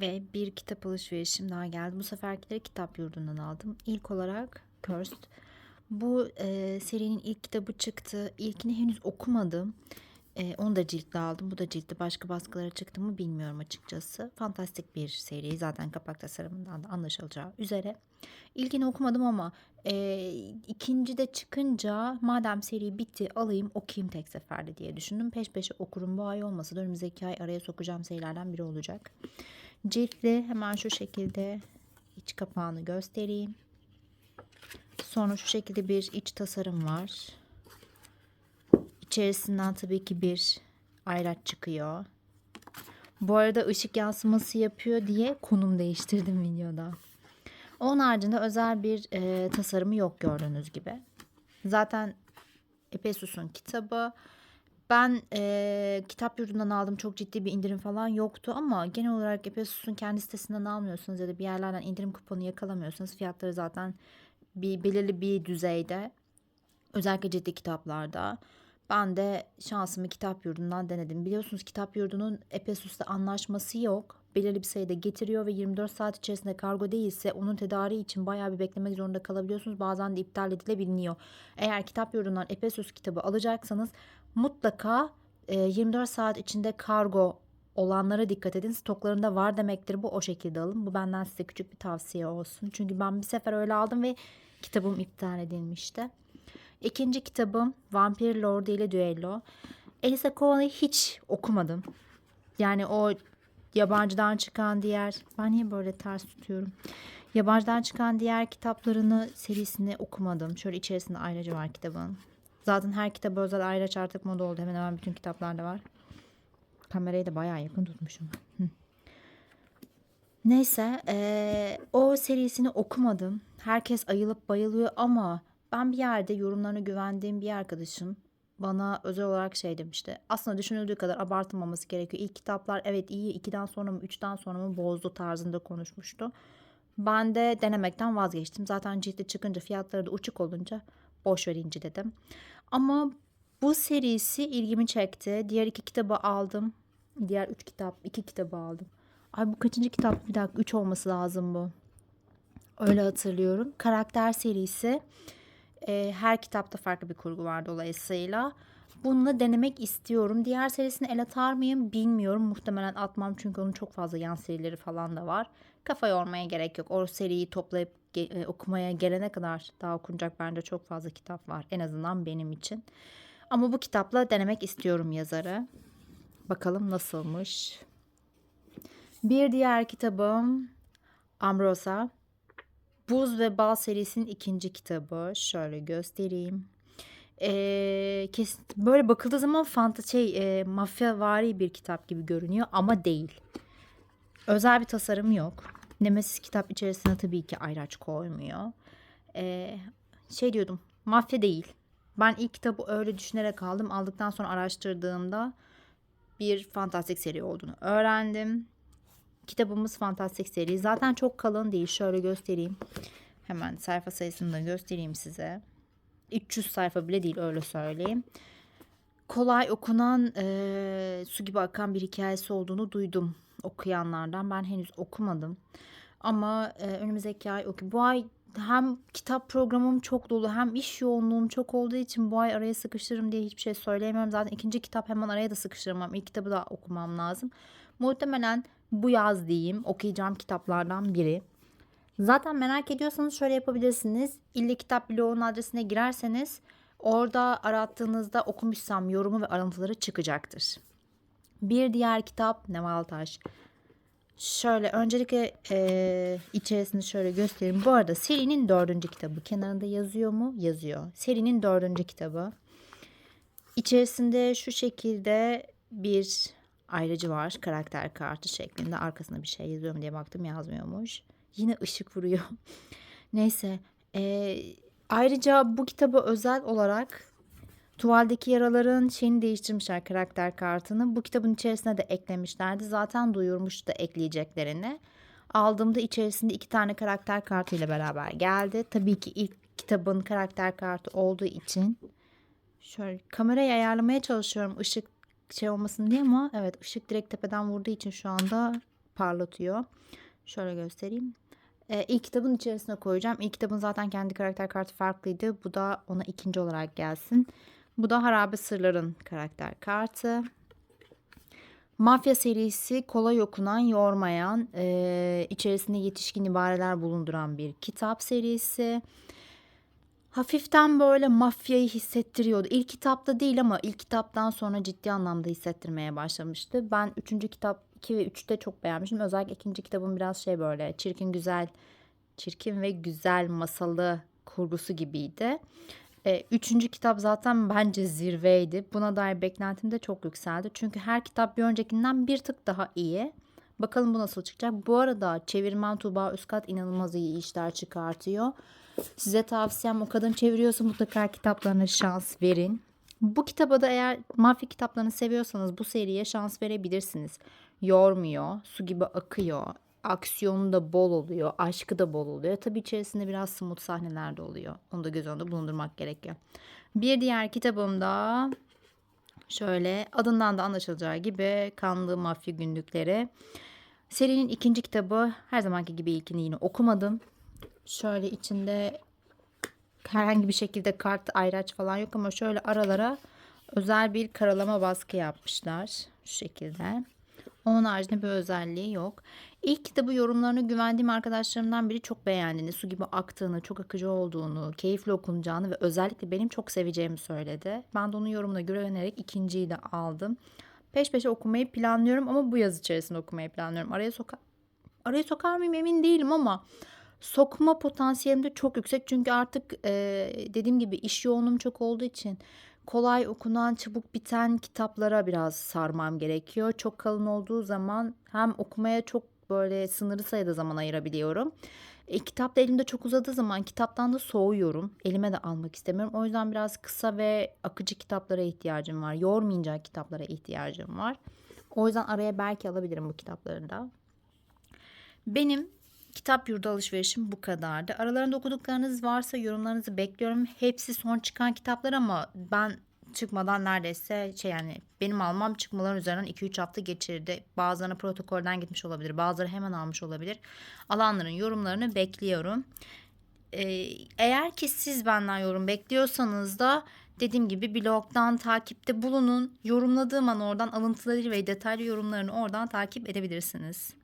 Ve bir kitap alışverişim daha geldi. Bu seferkileri kitap yurdundan aldım. İlk olarak Cursed. Bu e, serinin ilk kitabı çıktı. İlkini henüz okumadım. E, onu da ciltli aldım. Bu da ciltli. Başka baskılara çıktı mı bilmiyorum açıkçası. Fantastik bir seri. Zaten kapak tasarımından da anlaşılacağı üzere. İlkini okumadım ama e, ikinci de çıkınca madem seri bitti alayım okuyayım tek seferde diye düşündüm. Peş peşe okurum bu ay olmasa da önümüzdeki ay araya sokacağım serilerden biri olacak. Ciltli hemen şu şekilde iç kapağını göstereyim. Sonra şu şekilde bir iç tasarım var. İçerisinden tabii ki bir ayraç çıkıyor. Bu arada ışık yansıması yapıyor diye konum değiştirdim videoda. Onun haricinde özel bir e, tasarımı yok gördüğünüz gibi. Zaten Epesus'un kitabı. Ben e, kitap yurdundan aldım. Çok ciddi bir indirim falan yoktu ama genel olarak Epesus'un kendi sitesinden almıyorsanız ya da bir yerlerden indirim kuponu yakalamıyorsanız fiyatları zaten bir belirli bir düzeyde. Özellikle ciddi kitaplarda. Ben de şansımı kitap yurdundan denedim. Biliyorsunuz kitap yurdunun Epesus'ta anlaşması yok. Belirli bir sayıda getiriyor ve 24 saat içerisinde kargo değilse onun tedariği için bayağı bir beklemek zorunda kalabiliyorsunuz. Bazen de iptal edilebiliyor. Eğer kitap yurdundan Epesus kitabı alacaksanız mutlaka e, 24 saat içinde kargo olanlara dikkat edin. Stoklarında var demektir bu. O şekilde alın. Bu benden size küçük bir tavsiye olsun. Çünkü ben bir sefer öyle aldım ve kitabım iptal edilmişti. İkinci kitabım Vampir Lordu ile Düello. Elisa Cohen'i hiç okumadım. Yani o yabancıdan çıkan diğer... Ben niye böyle ters tutuyorum? Yabancıdan çıkan diğer kitaplarını serisini okumadım. Şöyle içerisinde ayracı var kitabın. Zaten her kitaba özel ayraç artık moda oldu. Hemen hemen bütün kitaplarda var. Kamerayı da bayağı yakın tutmuşum. Hı. Neyse eee, o serisini okumadım. Herkes ayılıp bayılıyor ama ben bir yerde yorumlarına güvendiğim bir arkadaşım bana özel olarak şey demişti. Aslında düşünüldüğü kadar abartılmaması gerekiyor. İlk kitaplar evet iyi 2'den sonra mı 3'ten sonra mı bozdu tarzında konuşmuştu. Ben de denemekten vazgeçtim. Zaten cildi çıkınca fiyatları da uçuk olunca boş ver inci dedim. Ama bu serisi ilgimi çekti. Diğer iki kitabı aldım. Diğer üç kitap, iki kitabı aldım. Ay bu kaçıncı kitap? Bir dakika, üç olması lazım bu. Öyle hatırlıyorum. Karakter serisi. e, her kitapta farklı bir kurgu var dolayısıyla. Bununla denemek istiyorum. Diğer serisini el atar mıyım bilmiyorum. Muhtemelen atmam çünkü onun çok fazla yan serileri falan da var. Kafa yormaya gerek yok. O seriyi toplayıp ge- e, okumaya gelene kadar daha okunacak bence çok fazla kitap var. En azından benim için. Ama bu kitapla denemek istiyorum yazarı. Bakalım nasılmış. Bir diğer kitabım Ambrosa. Buz ve Bal serisinin ikinci kitabı. Şöyle göstereyim. Ee, kesin, böyle bakıldığı zaman fanta şey e, mafyavari bir kitap gibi görünüyor ama değil. Özel bir tasarım yok. Nemesis kitap içerisine tabii ki ayraç koymuyor. Ee, şey diyordum mafya değil. Ben ilk kitabı öyle düşünerek aldım. Aldıktan sonra araştırdığımda bir fantastik seri olduğunu öğrendim. Kitabımız fantastik seri. Zaten çok kalın değil. Şöyle göstereyim. Hemen sayfa sayısını da göstereyim size. 300 sayfa bile değil öyle söyleyeyim. Kolay okunan eee, su gibi akan bir hikayesi olduğunu duydum okuyanlardan. Ben henüz okumadım. Ama eee, önümüzdeki ay oku. Bu ay hem kitap programım çok dolu hem iş yoğunluğum çok olduğu için bu ay araya sıkıştırırım diye hiçbir şey söyleyemiyorum. Zaten ikinci kitap hemen araya da sıkıştıramam. İlk kitabı da okumam lazım. Muhtemelen bu yaz diyeyim okuyacağım kitaplardan biri. Zaten merak ediyorsanız şöyle yapabilirsiniz. İlle Kitap bloğunun adresine girerseniz orada arattığınızda okumuşsam yorumu ve alıntıları çıkacaktır. Bir diğer kitap Neval Taş. Şöyle öncelikle eee içerisini şöyle göstereyim. Bu arada serinin dördüncü kitabı. Kenarında yazıyor mu? Yazıyor. Serinin dördüncü kitabı. İçerisinde şu şekilde bir ayrıcı var. Karakter kartı şeklinde. Arkasında bir şey yazıyor mu diye baktım yazmıyormuş. Yine ışık vuruyor. Neyse. eee, ayrıca bu kitabı özel olarak Tuvaldeki yaraların şeyini değiştirmişler karakter kartını. Bu kitabın içerisine de eklemişlerdi. Zaten duyurmuştu da ekleyeceklerini. Aldığımda içerisinde iki tane karakter kartı ile beraber geldi. Tabii ki ilk kitabın karakter kartı olduğu için şöyle kamerayı ayarlamaya çalışıyorum ışık şey olmasın diye ama evet ışık direkt tepeden vurduğu için şu anda parlatıyor. Şöyle göstereyim. Ee, ilk kitabın içerisine koyacağım. İlk kitabın zaten kendi karakter kartı farklıydı. Bu da ona ikinci olarak gelsin. Bu da Harabe Sırların karakter kartı. Mafya serisi kolay okunan, yormayan, e, içerisinde yetişkin ibareler bulunduran bir kitap serisi. Hafiften böyle mafyayı hissettiriyordu. İlk kitapta değil ama ilk kitaptan sonra ciddi anlamda hissettirmeye başlamıştı. Ben üçüncü kitap 2 ve 3'te çok beğenmiştim. Özellikle ikinci kitabın biraz şey böyle çirkin güzel, çirkin ve güzel masalı kurgusu gibiydi. E, üçüncü kitap zaten bence zirveydi. Buna dair beklentim de çok yükseldi. Çünkü her kitap bir öncekinden bir tık daha iyi. Bakalım bu nasıl çıkacak. Bu arada çevirmen Tuğba Üskat inanılmaz iyi işler çıkartıyor. Size tavsiyem o kadın çeviriyorsa mutlaka kitaplarına şans verin. Bu kitaba da eğer mafya kitaplarını seviyorsanız bu seriye şans verebilirsiniz. Yormuyor, su gibi akıyor. Aksiyonu da bol oluyor, aşkı da bol oluyor. Tabii içerisinde biraz smooth sahneler de oluyor. Onu da göz önünde bulundurmak gerekiyor. Bir diğer kitabımda şöyle adından da anlaşılacağı gibi Kanlı Mafya Günlükleri. Serinin ikinci kitabı her zamanki gibi ilkini yine okumadım. Şöyle içinde herhangi bir şekilde kart ayraç falan yok ama şöyle aralara özel bir karalama baskı yapmışlar. Şu şekilde. Onun haricinde bir özelliği yok. İlk kitabı yorumlarına güvendiğim arkadaşlarımdan biri çok beğendiğini, su gibi aktığını, çok akıcı olduğunu, keyifli okunacağını ve özellikle benim çok seveceğimi söyledi. Ben de onun yorumuna güvenerek ikinciyi de aldım. Peş peşe okumayı planlıyorum ama bu yaz içerisinde okumayı planlıyorum. Araya soka araya sokar mıyım emin değilim ama sokma potansiyelim de çok yüksek. Çünkü artık e, dediğim gibi iş yoğunluğum çok olduğu için kolay okunan, çabuk biten kitaplara biraz sarmam gerekiyor. Çok kalın olduğu zaman hem okumaya çok böyle sınırlı sayıda zaman ayırabiliyorum. E, kitap da elimde çok uzadığı zaman kitaptan da soğuyorum. Elime de almak istemiyorum. O yüzden biraz kısa ve akıcı kitaplara ihtiyacım var. Yormayacak kitaplara ihtiyacım var. O yüzden araya belki alabilirim bu kitapları da. Benim kitap yurdu alışverişim bu kadardı. Aralarında okuduklarınız varsa yorumlarınızı bekliyorum. Hepsi son çıkan kitaplar ama ben çıkmadan neredeyse şey yani benim almam çıkmaların üzerinden 2-3 hafta geçirdi. Bazılarına protokolden gitmiş olabilir. Bazıları hemen almış olabilir. Alanların yorumlarını bekliyorum. Ee, eğer ki siz benden yorum bekliyorsanız da dediğim gibi blogdan takipte bulunun. Yorumladığım an oradan alıntıları ve detaylı yorumlarını oradan takip edebilirsiniz.